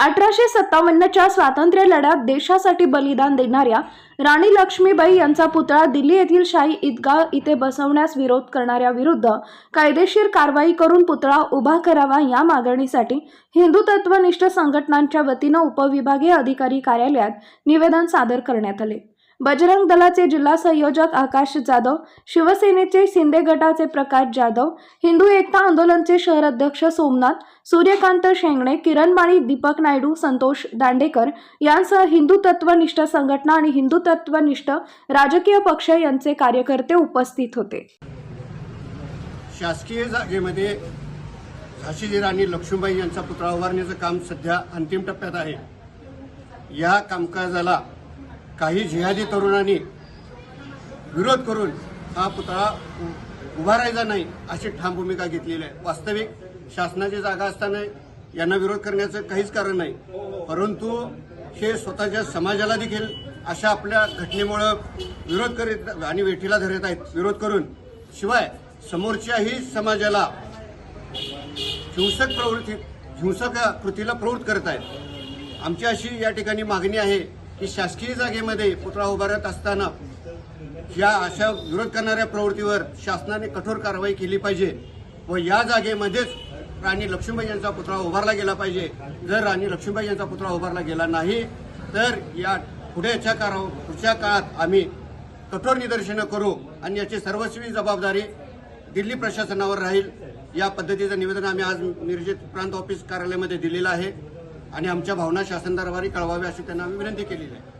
अठराशे सत्तावन्नच्या स्वातंत्र्य लढ्यात देशासाठी बलिदान देणाऱ्या राणी लक्ष्मीबाई यांचा पुतळा दिल्ली येथील शाही ईदगाह इथे बसवण्यास विरोध करणाऱ्या विरुद्ध कायदेशीर कारवाई करून पुतळा उभा करावा या मागणीसाठी हिंदू तत्वनिष्ठ संघटनांच्या वतीनं उपविभागीय अधिकारी कार्यालयात निवेदन सादर करण्यात आले. बजरंग दलाचे जिल्हा संयोजक आकाश जाधव शिवसेनेचे शिंदे गटाचे प्रकाश जाधव हिंदू एकता आंदोलनचे शहर अध्यक्ष सोमनाथ सूर्यकांत शेंगणे किरण माळी दीपक नायडू संतोष दांडेकर यांसह हिंदू तत्वनिष्ठ संघटना आणि हिंदू तत्वनिष्ठ राजकीय पक्ष यांचे कार्यकर्ते उपस्थित होते. शासकीय जागेमध्ये झाशीची राणी लक्ष्मीबाई यांचा पुतळा उभारण्याचं काम सध्या अंतिम टप्प्यात आहे. या कामकाजाला काही जिहादी तरुणांनी विरोध करून हा पुतळा उ- उभारायचा नाही अशी ठाम भूमिका घेतलेली आहे. वास्तविक शासनाची जागा असताना यांना विरोध करण्याचं काहीच कारण नाही. परंतु हे स्वतःच्या समाजाला देखील अशा आपल्या घटनेमुळं विरोध करीत आणि वेठीला धरत आहेत. विरोध करून. शिवाय समोरच्याही समाजाला हिंसक प्रवृत्ती हिंसक कृतीला प्रवृत्त करत आहेत. आमची अशी या ठिकाणी मागणी आहे की शासकीय जागेमध्ये पुतळा उभारत असताना या अशा विरोध करणाऱ्या प्रवृत्तीवर शासनाने कठोर कारवाई केली पाहिजे व या जागेमध्येच राणी लक्ष्मीबाई यांचा पुतळा उभारला गेला पाहिजे. जर राणी लक्ष्मीबाई यांचा पुतळा उभारला गेला नाही तर या पुढेच्या कारा पुढच्या काळात आम्ही कठोर निदर्शनं करू आणि याची सर्वस्वी जबाबदारी दिल्ली प्रशासनावर राहील. या पद्धतीचं निवेदन आम्ही आज निर्जित प्रांत ऑफिस कार्यालयामध्ये दिलेलं आहे. आणि आमच्या भावना शासन दरबारी कळवाव्या अशी त्यांना आम्ही विनंती केलेली आहे.